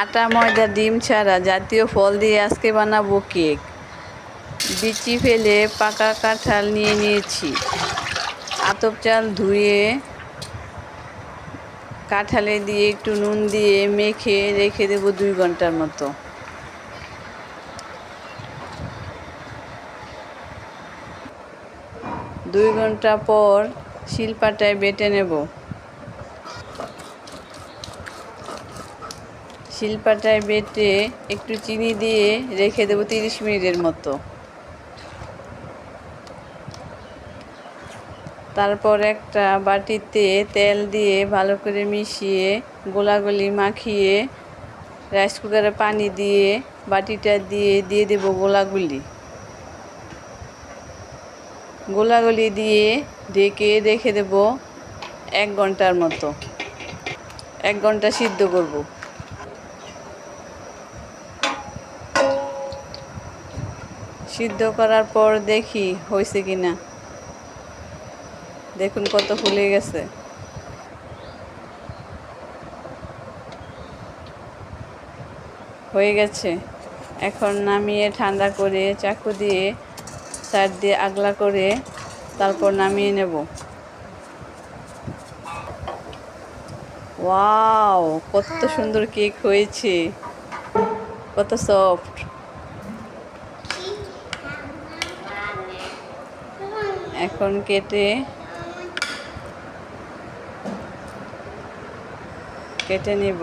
আটা, ময়দা, ডিম ছাড়া জাতীয় ফল দিয়ে আজকে বানাবো কেক। বিচি ফেলে পাকা কাঁঠাল নিয়ে নিয়েছি। আতপ চাল ধুয়ে কাঁঠালে দিয়ে একটু নুন দিয়ে মেখে রেখে দেবো দুই ঘণ্টার মতো। দুই ঘণ্টা পর শিলপাটায় বেটে নেব। শিলপাটায় বেটে একটু চিনি দিয়ে রেখে দেবো তিরিশ মিনিটের মতো। তারপর একটা বাটিতে তেল দিয়ে ভালো করে মিশিয়ে গোলাগুলি মাখিয়ে রাইস কুকারে পানি দিয়ে বাটিটা দিয়ে দিয়ে দেবো গোলাগুলি। গোলাগুলি দিয়ে ঢেকে রেখে দেব এক ঘণ্টার মতো। এক ঘণ্টা সিদ্ধ করব। সিদ্ধ করার পর দেখি হয়েছে কি না দেখুন কত ফুলে গেছে। হয়ে গেছে। এখন নামিয়ে ঠান্ডা করে চাকু দিয়ে সাইড দিয়ে আগলা করে তারপর নামিয়ে নেব। ওয়াও, কত সুন্দর কেক হয়েছে। কত সফট। এখন কেটে কেটে নেব।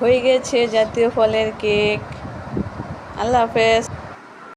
হয়ে গেছে জাতীয় ফলের কেক। আল্লাহ হাফেজ।